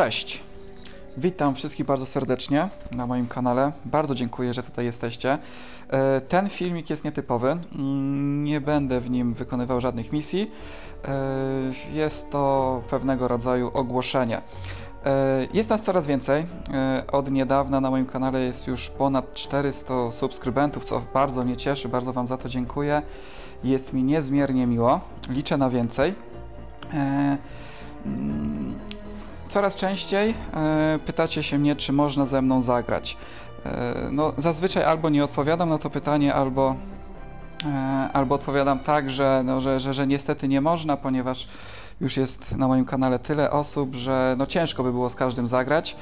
Cześć! Witam wszystkich bardzo serdecznie na moim kanale. Bardzo dziękuję, że tutaj jesteście. E, Ten filmik jest nietypowy. Mm, Nie będę w nim wykonywał żadnych misji. E, Jest to pewnego rodzaju ogłoszenie. E, Jest nas coraz więcej. Od niedawna na moim kanale jest już ponad 400 subskrybentów, co bardzo mnie cieszy. Bardzo Wam za to dziękuję. Jest mi niezmiernie miło. Liczę na więcej. Coraz częściej e, pytacie się mnie, czy można ze mną zagrać. E, no, zazwyczaj albo nie odpowiadam na to pytanie, albo, e, albo odpowiadam tak, że, no, że, że, że niestety nie można, ponieważ już jest na moim kanale tyle osób, że no, ciężko by było z każdym zagrać.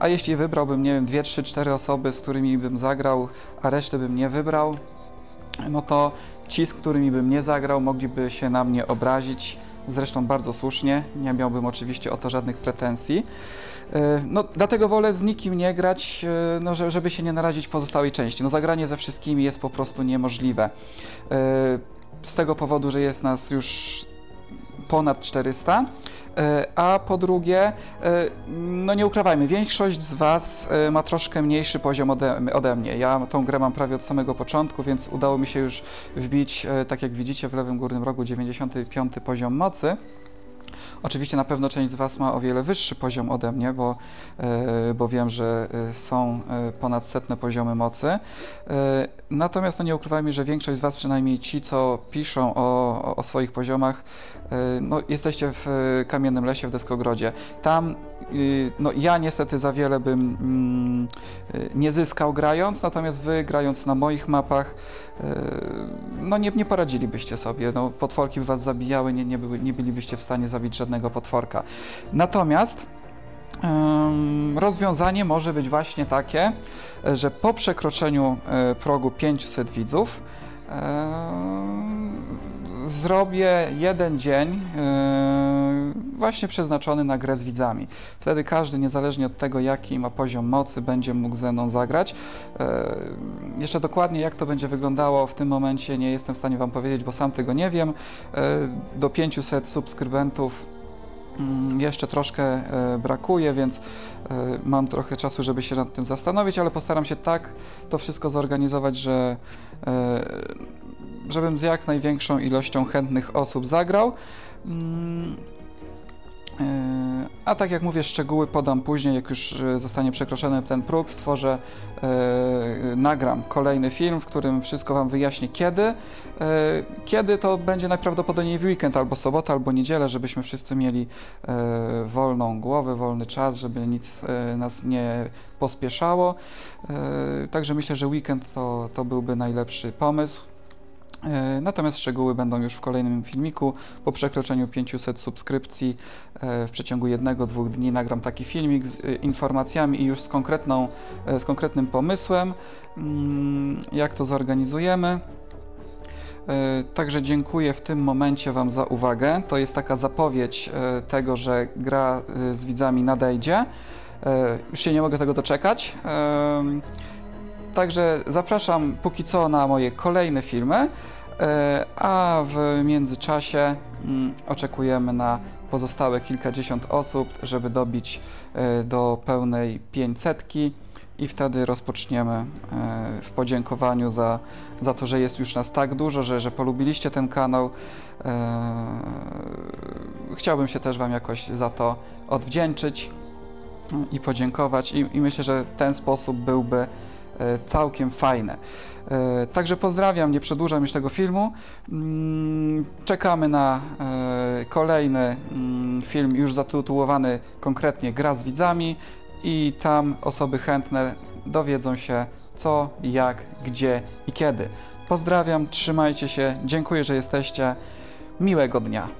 A jeśli wybrałbym, nie wiem, 2, 3, 4 osoby, z którymi bym zagrał, a resztę bym nie wybrał, no to ci, z którymi bym nie zagrał, mogliby się na mnie obrazić. Zresztą bardzo słusznie, nie miałbym oczywiście o to żadnych pretensji. E, No, dlatego wolę z nikim nie grać, e, no, że- żeby się nie narazić pozostałej części. No, zagranie ze wszystkimi jest po prostu niemożliwe. E, Z tego powodu, że jest nas już ponad 400. E, A po drugie, e, no nie ukrywajmy, większość z Was e, ma troszkę mniejszy poziom ode, ode mnie. Ja tą grę mam prawie od samego początku, więc udało mi się już wbić, tak jak widzicie, w lewym górnym rogu 95 poziom mocy. Oczywiście na pewno część z Was ma o wiele wyższy poziom ode mnie, bo, e, bo wiem, że e, są e, ponad setne poziomy mocy. Natomiast no nie ukrywajmy, że większość z Was, przynajmniej ci, co piszą o, o- swoich poziomach, no, jesteście w Kamiennym Lesie, w Deskogrodzie. Tam no, ja niestety za wiele bym mm, nie zyskał grając, natomiast Wy grając na moich mapach, no nie, nie poradzilibyście sobie. No, potworki by Was zabijały, nie, nie, były, nie bylibyście w stanie zabić żadnego potworka. Natomiast Rozwiązanie może być właśnie takie, że po przekroczeniu e, progu 500 widzów e, zrobię jeden dzień e, właśnie przeznaczony na grę z widzami. Wtedy każdy, niezależnie od tego, jaki ma poziom mocy, będzie mógł ze mną zagrać. E, Jeszcze dokładnie jak to będzie wyglądało w tym momencie nie jestem w stanie Wam powiedzieć, bo sam tego nie wiem. E, Do 500 subskrybentów Mm, Jeszcze troszkę e, brakuje, więc mam trochę czasu, żeby się nad tym zastanowić, ale postaram się tak to wszystko zorganizować, że żebym z jak największą ilością chętnych osób zagrał. E, A tak jak mówię, szczegóły podam później, jak już e, zostanie przekroczony ten próg, stworzę, e, nagram kolejny film, w którym wszystko Wam wyjaśnię kiedy. E, Kiedy to będzie najprawdopodobniej w weekend, albo sobota, albo niedzielę, żebyśmy wszyscy mieli e, wolną głowę, wolny czas, żeby nic e, nas nie pospieszało. E, Także myślę, że weekend to, to byłby najlepszy pomysł. E, Natomiast szczegóły będą już w kolejnym filmiku. Po przekroczeniu 500 subskrypcji e, w przeciągu jednego, dwóch dni nagram taki filmik z e, informacjami i już z, konkretną, z konkretnym pomysłem, mm, jak to zorganizujemy. Także dziękuję w tym momencie Wam za uwagę. To jest taka zapowiedź tego, że gra z widzami nadejdzie. Już się nie mogę tego doczekać. Także zapraszam póki co na moje kolejne filmy, e, a w międzyczasie mm, oczekujemy na pozostałe kilkadziesiąt osób, żeby dobić e, do pełnej 500 i wtedy rozpoczniemy e, w podziękowaniu za, za to, że jest już nas tak dużo, że, że polubiliście ten kanał. Chciałbym się też Wam jakoś za to odwdzięczyć i podziękować i, i myślę, że w ten sposób byłby całkiem fajny. E, Także pozdrawiam, nie przedłużam już tego filmu. Mm, Czekamy na e, kolejny mm, film już zatytułowany konkretnie Gra z widzami i tam osoby chętne dowiedzą się co, jak, gdzie i kiedy. Pozdrawiam, trzymajcie się, dziękuję, że jesteście. Miłego dnia.